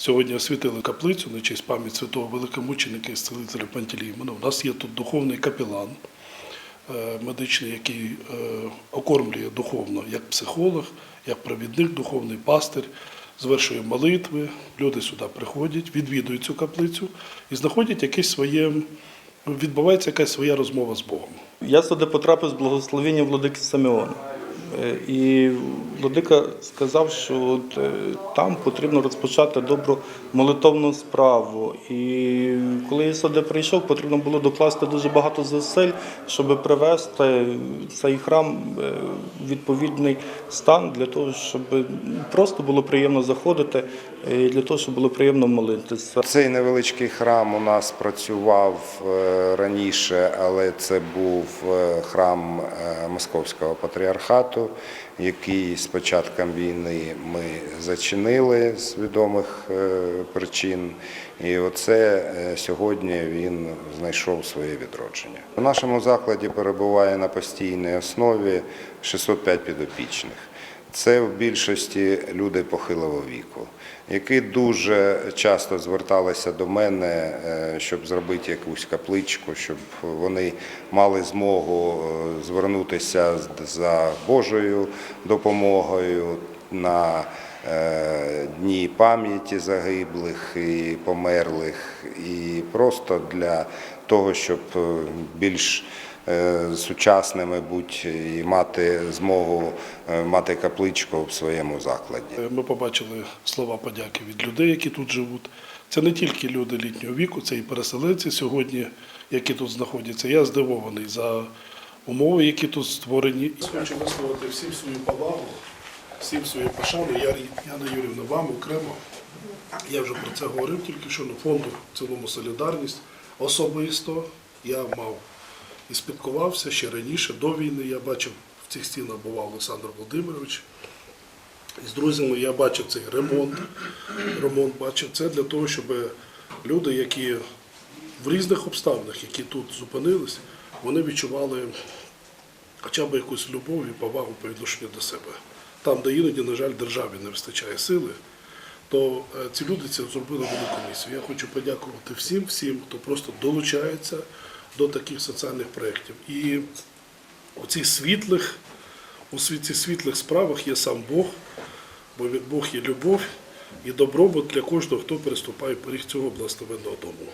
Сьогодні освятили каплицю на честь пам'ять святого великомученика і зцілителя Пантелеймона. У нас є тут духовний капелан е, медичний, який е, окормлює духовно як психолог, як провідник, духовний пастир, звершує молитви. Люди сюди приходять, відвідують цю каплицю і знаходять якесь своє, відбувається якась своя розмова з Богом. Я сюди потрапив з благословення владики Симеона. Е, І владика сказав, що от е, там потрібно розпочати добру молитовну справу. І коли я сюди прийшов, потрібно було докласти дуже багато зусиль, щоб привести цей храм е, в відповідний стан для того, щоб просто було приємно заходити, і для того, щоб було приємно молитися. Цей невеличкий храм у нас працював е, раніше, але це був е, храм е, Московського патріархату, який з початком війни ми зачинили з відомих е, причин. І оце е, сьогодні він знайшов своє відродження. У нашому закладі перебуває на постійній основі 605 підопічних. Це в більшості люди похилого віку, які дуже часто зверталися до мене, е, щоб зробити якусь капличку, щоб вони мали змогу е, звернутися за Божою допомогою на е, дні пам'яті загиблих і померлих, і просто для того, щоб е, більш е, сучасними будь і мати змогу е, мати капличку в своєму закладі. Ми побачили слова подяки від людей, які тут живуть. Це не тільки люди літнього віку, це і переселенці сьогодні, які тут знаходяться. Я здивований за умови, які тут створені. Хочу висловити всім свою повагу, всім свою пошану. Я, Яна Юрівна, вам окремо. Я вже про це говорив тільки що на фонду в цілому солідарність. Особисто я мав і спілкувався ще раніше, до війни. Я бачив в цих стінах бував Олександр Володимирович. З друзями я бачив цей ремонт. Ремонт бачив це для того, щоб люди, які в різних обставинах, які тут зупинились, вони відчували хоча б якусь любов і повагу по відношенню до себе. Там, де іноді, на жаль, державі не вистачає сили, то е, ці люди це зробили велику місію. Я хочу подякувати всім, всім, хто просто долучається до таких соціальних проєктів. І у цих світлих, у світі світлих справах є сам Бог, бо від Бог є любов і добробут для кожного, хто переступає поріг цього благословенного дому.